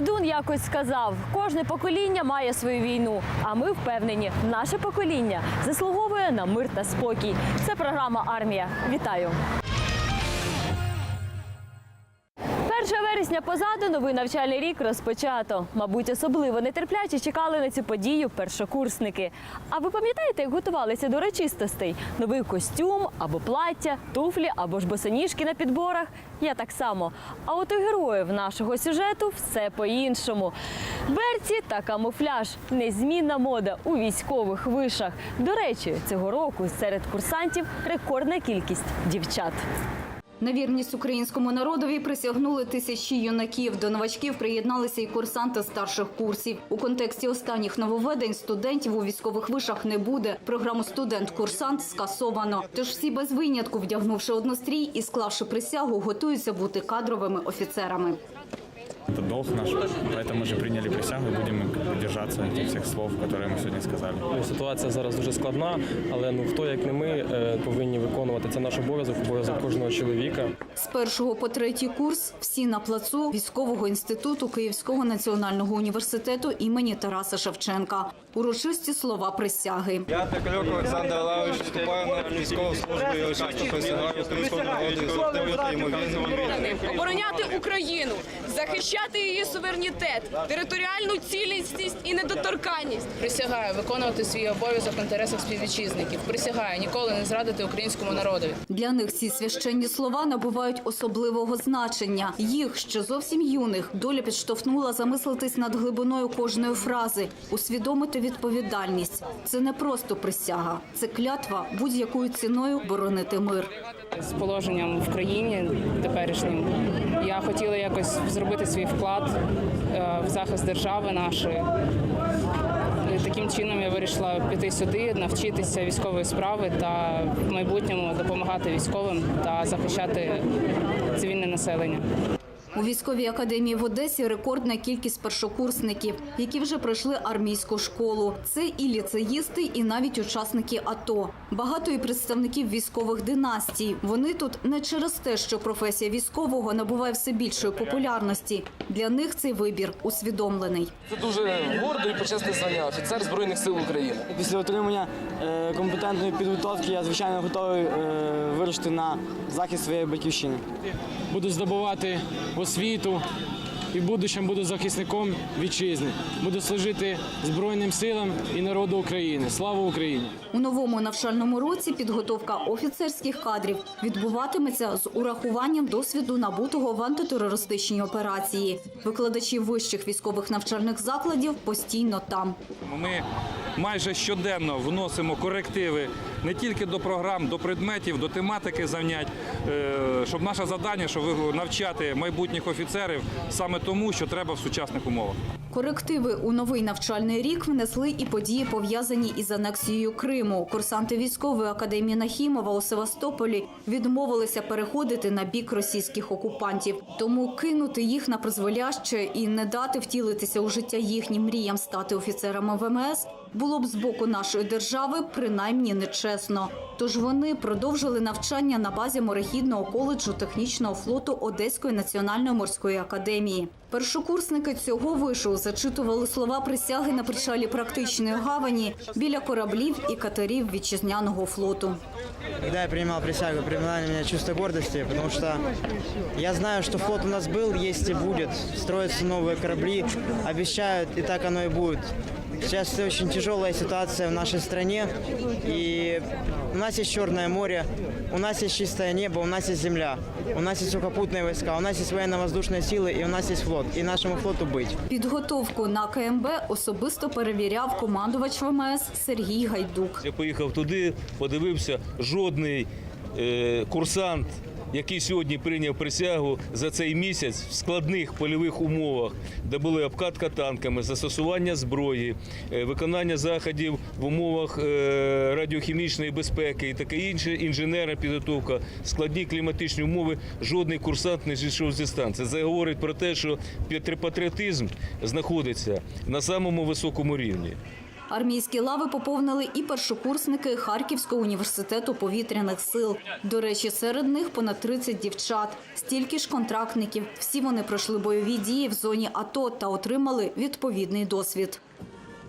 Цзедун якось сказав: кожне покоління має свою війну. А ми впевнені, наше покоління заслуговує на мир та спокій. Це програма Армія. Вітаю! Вересня позаду новий навчальний рік розпочато. Мабуть, особливо нетерпляче чекали на цю подію першокурсники. А ви пам'ятаєте, як готувалися до урочистостей? Новий костюм або плаття, туфлі або ж босоніжки на підборах? Я так само. А от у героїв нашого сюжету все по-іншому. Берці та камуфляж незмінна мода у військових вишах. До речі, цього року серед курсантів рекордна кількість дівчат. На вірність українському народові присягнули тисячі юнаків. До новачків приєдналися і курсанти старших курсів. У контексті останніх нововведень студентів у військових вишах не буде. Програму студент-курсант скасовано. Тож всі без винятку, вдягнувши однострій і склавши присягу, готуються бути кадровими офіцерами. Это долг наш, поэтому же приняли присягу и будем держаться этих всех слов, которые мы сегодня сказали. Ну, Ситуація зараз дуже складна, але ну хто як не ми е, повинні виконувати це наш обов'язок, обов'язок кожного чоловіка. З першого по третій курс всі на плацу військового інституту Київського національного університету імені Тараса Шевченка. Урочисті слова присяги. Я Пекальок Олександр Лавич вступаю на військову службу і очисту присягаю українському народу бути йому вірним. обороняти Україну, захищати її суверенітет, територіальну цілісність і недоторканність. Присягаю виконувати свій обов'язок в інтересах співвітчизників. Присягаю ніколи не зрадити українському народові. Для них ці священні слова набувають особливого значення. Їх, ще зовсім юних, доля підштовхнула замислитись над глибиною кожної фрази, усвідомити відповідальність. Це не просто присяга, це клятва будь-якою ціною боронити мир. З положенням в країні теперішнім я хотіла якось зробити свій вклад е, в захист держави нашої. Таким чином я вирішила піти сюди, навчитися військової справи та в майбутньому допомагати військовим та захищати цивільне населення. У військовій академії в Одесі рекордна кількість першокурсників, які вже пройшли армійську школу. Це і ліцеїсти, і навіть учасники АТО. Багато і представників військових династій. Вони тут не через те, що професія військового набуває все більшої популярності. Для них цей вибір усвідомлений. Це дуже гордо і почесне звання офіцер Збройних сил України. Після отримання е, компетентної підготовки я звичайно готовий е, вирушити на захист своєї батьківщини. буду здобувати освіту і в будущому буду захисником вітчизни. Буду служити Збройним силам і народу України. Слава Україні! У новому навчальному році підготовка офіцерських кадрів відбуватиметься з урахуванням досвіду набутого в антитерористичній операції. Викладачі вищих військових навчальних закладів постійно там. Ми майже щоденно вносимо корективи не тільки до програм, до предметів, до тематики занять, е, щоб наше завдання, щоб навчати майбутніх офіцерів саме тому, що треба в сучасних умовах. Корективи у новий навчальний рік внесли і події, пов'язані із анексією Криму. Курсанти військової академії Нахімова у Севастополі відмовилися переходити на бік російських окупантів. Тому кинути їх на призволяще і не дати втілитися у життя їхнім мріям стати офіцерами ВМС було б з боку нашої держави принаймні нечесно. Тож вони продовжили навчання на базі морехідного коледжу технічного флоту Одеської національної морської академії. Першокурсники цього вишу зачитували слова присяги на причалі практичної гавані біля кораблів і катерів вітчизняного флоту. Когда я принимал присягу, принимало на меня чувство гордости, потому что я знаю, что флот у нас был, есть и будет. Строятся новые корабли, обещают, и так оно и будет. Сейчас очень тяжелая ситуация в нашей стране, и у нас есть Черное море, у нас есть чистое небо, у нас есть земля, у нас есть сухопутные войска, у нас есть военно-воздушные силы, и у нас есть флот, и нашему флоту быть. Підготовку на КМБ особисто перевіряв командувач ВМС Сергій Гайдук. Я поїхав туди, подивився, жодний е, курсант, який сьогодні прийняв присягу за цей місяць в складних польових умовах, де були обкатка танками, застосування зброї, е, виконання заходів в умовах е, радіохімічної безпеки і таке інше, інженерна підготовка, складні кліматичні умови. Жодний курсант не зійшов зі станції. Це говорить про те, що патріотизм знаходиться на самому високому рівні. Армійські лави поповнили і першокурсники Харківського університету повітряних сил. До речі, серед них понад 30 дівчат, стільки ж контрактників. Всі вони пройшли бойові дії в зоні АТО та отримали відповідний досвід.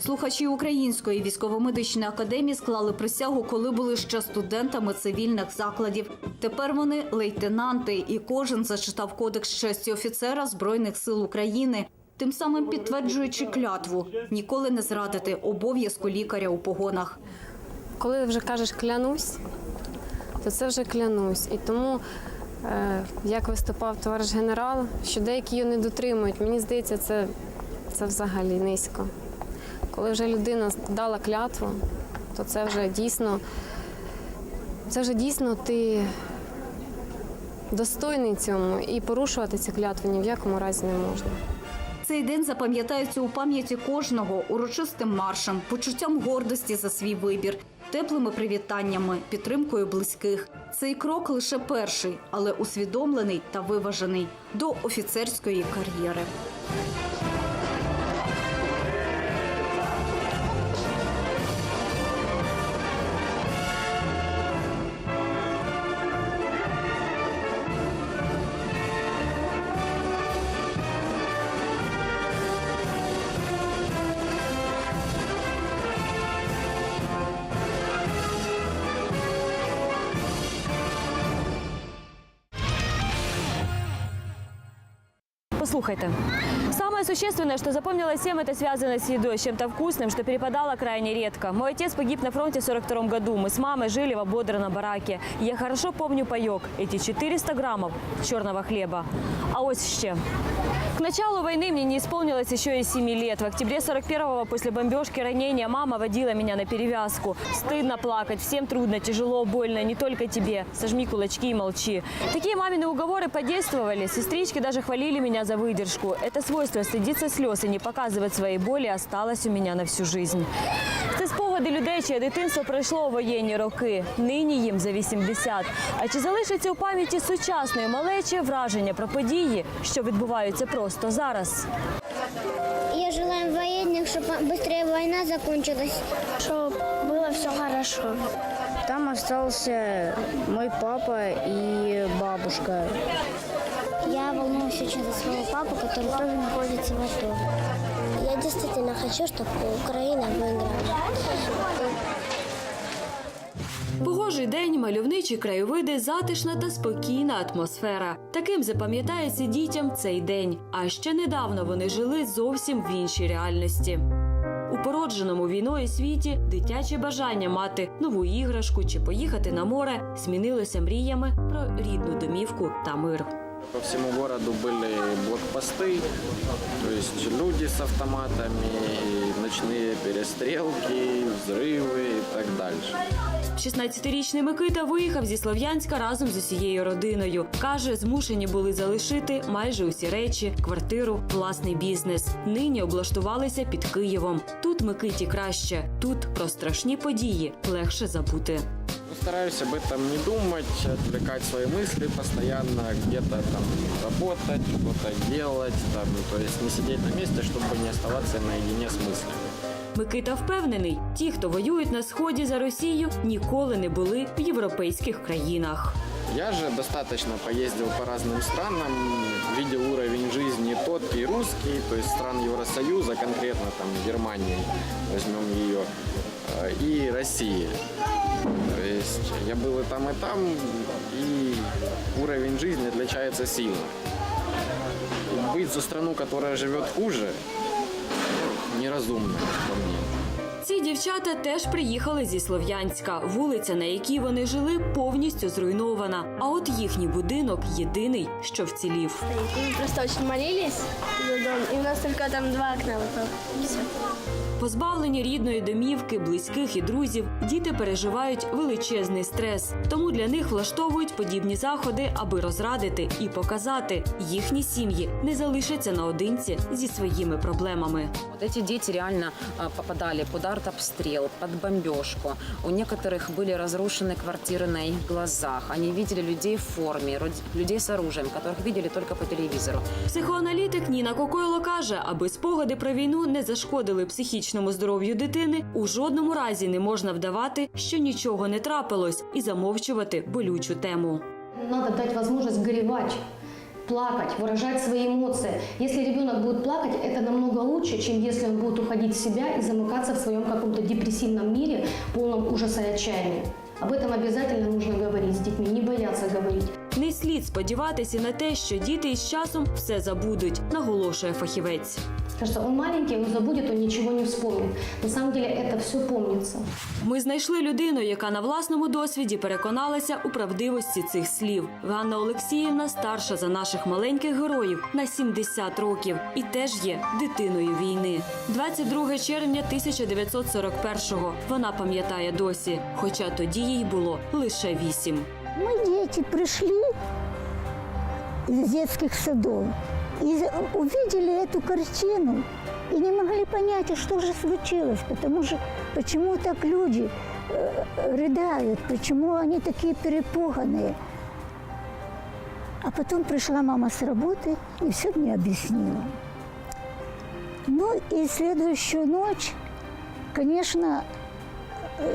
Слухачі Української військово-медичної академії склали присягу, коли були ще студентами цивільних закладів. Тепер вони лейтенанти, і кожен зачитав кодекс честі офіцера Збройних сил України, тим самим підтверджуючи клятву ніколи не зрадити обов'язку лікаря у погонах. Коли вже кажеш клянусь, то це вже клянусь. І тому, е, як виступав товариш генерал, що деякі її не дотримують, мені здається, це, це взагалі низько. Коли вже людина дала клятву, то це вже дійсно, це вже дійсно ти достойний цьому і порушувати ці клятви ні в якому разі не можна. Цей день запам'ятається у пам'яті кожного урочистим маршем, почуттям гордості за свій вибір, теплими привітаннями, підтримкою близьких. Цей крок лише перший, але усвідомлений та виважений до офіцерської кар'єри. Послухайте. Самое существенное, что запомнилось всем, это связано с едой, с чем-то вкусным, что перепадало крайне редко. Мой отец погиб на фронте в 42 году. Мы с мамой жили в ободранном бараке. И я хорошо помню паек. Эти 400 граммов черного хлеба. А ось ще. К началу войны мне не исполнилось еще и 7 лет. В октябре 41-го после бомбежки ранения мама водила меня на перевязку. Стыдно плакать, всем трудно, тяжело, больно, не только тебе. Сожми кулачки и молчи. Такие мамины уговоры подействовали. Сестрички даже хвалили меня за выдержку. Это свойство стыдиться слез и не показывать своей боли осталось у меня на всю жизнь. Це спогади людей, чиє дитинство пройшло у воєнні роки. Нині їм за 80. А чи залишиться у пам'яті сучасної малечі враження про події, що відбуваються просто зараз? Я желаю военных, чтобы быстрее война закончилась, чтобы было все хорошо. Там остался мой папа и бабушка. Я волнуюсь очень за своего папу, который тоже находится в АТО. Действительно хочу, чтобы Украина выиграла. Погожий день, мальовничі краєвиди, затишна та спокійна атмосфера. Таким запам'ятається дітям цей день. А ще недавно вони жили зовсім в іншій реальності. У породженому війною світі дитяче бажання мати нову іграшку чи поїхати на море змінилося мріями про рідну домівку та мир. По всему городу были блокпосты, то есть люди с автоматами, ночные перестрелки, взрывы и так дальше. 16-річний Микита виїхав зі Слов'янська разом з усією родиною. Каже, змушені були залишити майже усі речі, квартиру, власний бізнес. Нині облаштувалися під Києвом. Тут Микиті краще, тут про страшні події легше забути. Ну, стараюсь об этом не думать, отвлекать свои мысли постоянно, где-то там работать, что-то делать, там, то есть не сидеть на месте, чтобы не оставаться наедине с мыслями. Микита впевнений, ті, хто воюють на сході за Росію, ніколи не були в європейських країнах. Я же достаточно поездил по разным странам, видел уровень жизни тот и русский, то есть стран Евросоюза, конкретно там Германии, возьмем ее, э, и России. То есть я был и там, и там, и уровень жизни отличается сильно. Быть за страну, которая живет хуже, неразумно, по мне. Ці дівчата теж приїхали зі Слов'янська. Вулиця, на якій вони жили, повністю зруйнована. А от їхній будинок єдиний, що вцілів. Ми просто очень молились и у нас тільки там два окна выпало. Все. Позбавлені рідної домівки, близьких і друзів, діти переживають величезний стрес. Тому для них влаштовують подібні заходи, аби розрадити і показати, їхні сім'ї не залишаться наодинці зі своїми проблемами. Вот эти дети реально а, попадали под артобстрел, под бомбежку. У некоторых были разрушены квартиры на их глазах. Они видели людей в форме, род- людей с оружием, которых видели только по телевизору. Психоаналітик Ніна Кокойло каже, аби спогади про війну не зашкодили психічному психічному здоров'ю дитини у жодному разі не можна вдавати, що нічого не трапилось, і замовчувати болючу тему. Надо дать возможность горевать, плакать, выражать свои эмоции. Если ребенок будет плакать, это намного лучше, чем если он будет уходить в себя и замыкаться в своем каком-то депрессивном мире, полном ужаса и отчаяния. Об этом обязательно нужно говорить с детьми, не бояться говорить. Не слід сподіватися на те, що діти із часом все забудуть, наголошує фахівець. Кажется, он маленький, он забудет, он ничего не вспомнит. На самом деле это все помнится. Ми знайшли людину, яка на власному досвіді переконалася у правдивості цих слів. Ганна Олексіївна старша за наших маленьких героїв на 70 років і теж є дитиною війни. 22 червня 1941-го вона пам'ятає досі, хоча тоді їй було лише вісім. Мы, дети, пришли из детских садов и увидели эту картину и не могли понять, а что же случилось, потому что почему так люди э, рыдают, почему они такие перепуганные. А потом пришла мама с работы и все мне объяснила. Ну и следующую ночь, конечно,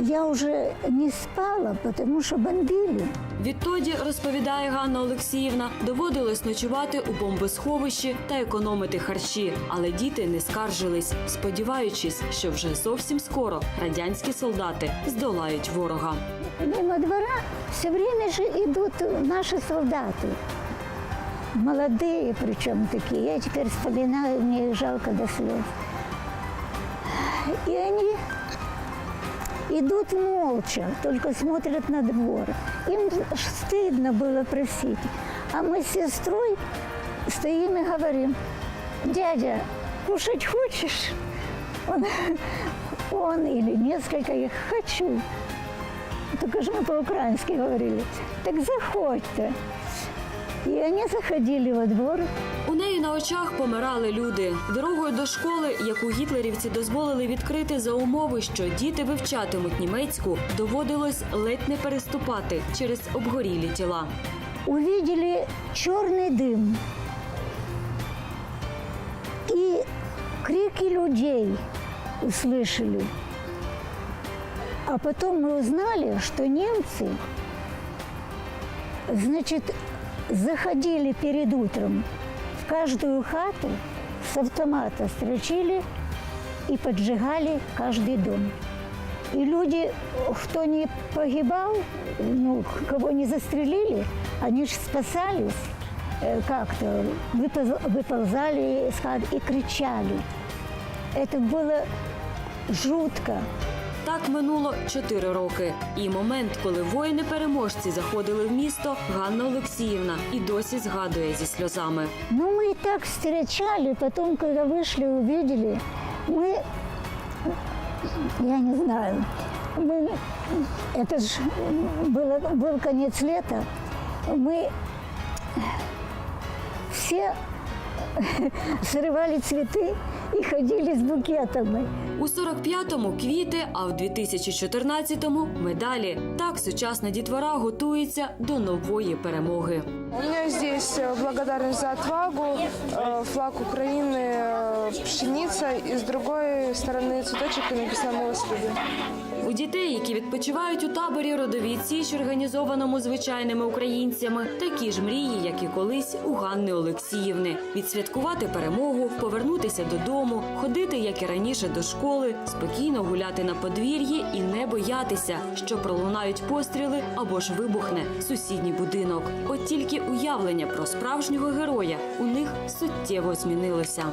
я уже не спала, потому что бомбили. Відтоді, розповідає Ганна Олексіївна, доводилось ночувати у бомбосховищі та економити харчі. Але діти не скаржились, сподіваючись, що вже зовсім скоро радянські солдати здолають ворога. Мимо двора все время же идут наши солдаты. Молодые причем такие. Я теперь вспоминаю, мне их жалко до слез. И они идут молча, только смотрят на двор. Им стыдно было просить. А мы с сестрой стоим и говорим, дядя, кушать хочешь? Он, он или несколько их хочу. Только же мы по-украински говорили. Так заходьте. И они заходили во двор. У неї очах помирали люди. Дорогою до школи, яку гітлерівці дозволили відкрити за умови, що діти вивчатимуть німецьку, доводилось ледь не переступати через обгорілі тіла. увидели черный дым и крики людей услышали. А потом мы узнали, что немцы, значит, заходили перед утром в каждую хату с автомата, строчили и поджигали каждый дом. И люди, кто не погибал, ну, кого не застрелили, они же спасались э, как-то, выпол- выползали из хат и кричали. Это было жутко. Так минуло чотири роки. І момент, коли воїни-переможці заходили в місто, Ганна Олексіївна і досі згадує зі сльозами. Ну, мы и так встречали, потом, когда вышли, увидели, мы, я не знаю, мы, это же было, был конец лета, мы все срывали цветы и ходили с букетами. У 45-му квіти, а в 2014-му медалі. Так сучасна дітвора готується до нової перемоги. У меня здесь э, благодарность за отвагу, э, флаг Украины, э, пшеница, и с другой стороны цветочек и написано «Мы вас любим». У дітей, які відпочивають у таборі родовій січ, організованому звичайними українцями, такі ж мрії, як і колись у Ганни Олексіївни: відсвяткувати перемогу, повернутися додому, ходити, як і раніше, до школи, спокійно гуляти на подвір'ї і не боятися, що пролунають постріли або ж вибухне сусідній будинок. От тільки уявлення про справжнього героя у них суттєво змінилося.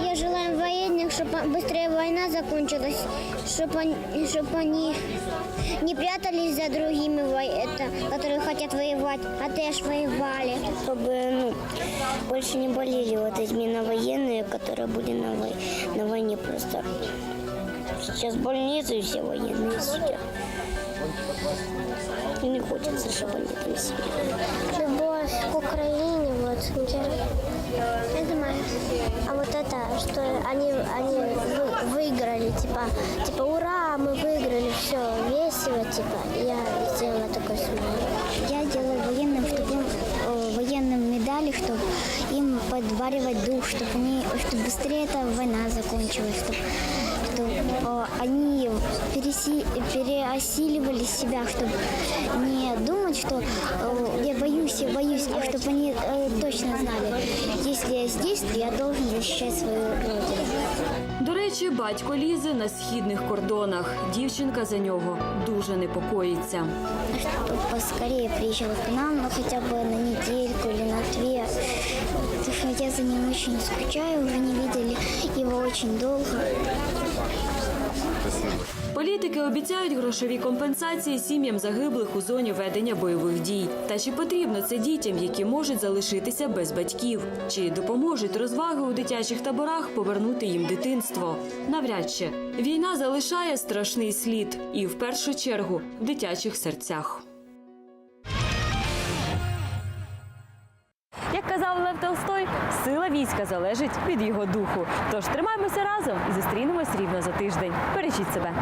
Я желаю военных, чтобы быстрее война закончилась, чтобы они, чтоб они не прятались за другими, вой- это, которые хотят воевать, а теж воевали. Чтобы ну, больше не болели вот именно военные, которые были на, вой- на войне просто. Сейчас в больнице все военные сидят. И не хочется, чтобы они там сидели. К Украине, вот, это мое. А вот это, что они, они вы- выиграли, типа, типа, ура, мы выиграли, все, весело, типа. Я сделала такой смех. Я делаю военным, чтобы э, военным медали, чтобы им подваривать дух, чтобы они, чтобы быстрее эта война закончилась, чтобы, чтобы э, они переси- переосиливали себя, чтобы не думать, что э, я боюсь, я боюсь, а чтобы они э, точно знали, если я здесь, то я должен защищать свою родину. До речі, батько Лізи на східних кордонах. Дівчинка за нього дуже непокоїться. Чтобы поскорее приезжал к нам, ну хотя бы на недельку или на две. Потому что я за ним очень скучаю, уже не видели его очень долго. Політики обіцяють грошові компенсації сім'ям загиблих у зоні ведення бойових дій. Та чи потрібно це дітям, які можуть залишитися без батьків? Чи допоможуть розваги у дитячих таборах повернути їм дитинство? Навряд чи війна залишає страшний слід, і в першу чергу в дитячих серцях. Як казав Лев Толстой, сила війська залежить від його духу. Тож тримаємося разом і зустрінемось рівно за тиждень. Бережіть себе.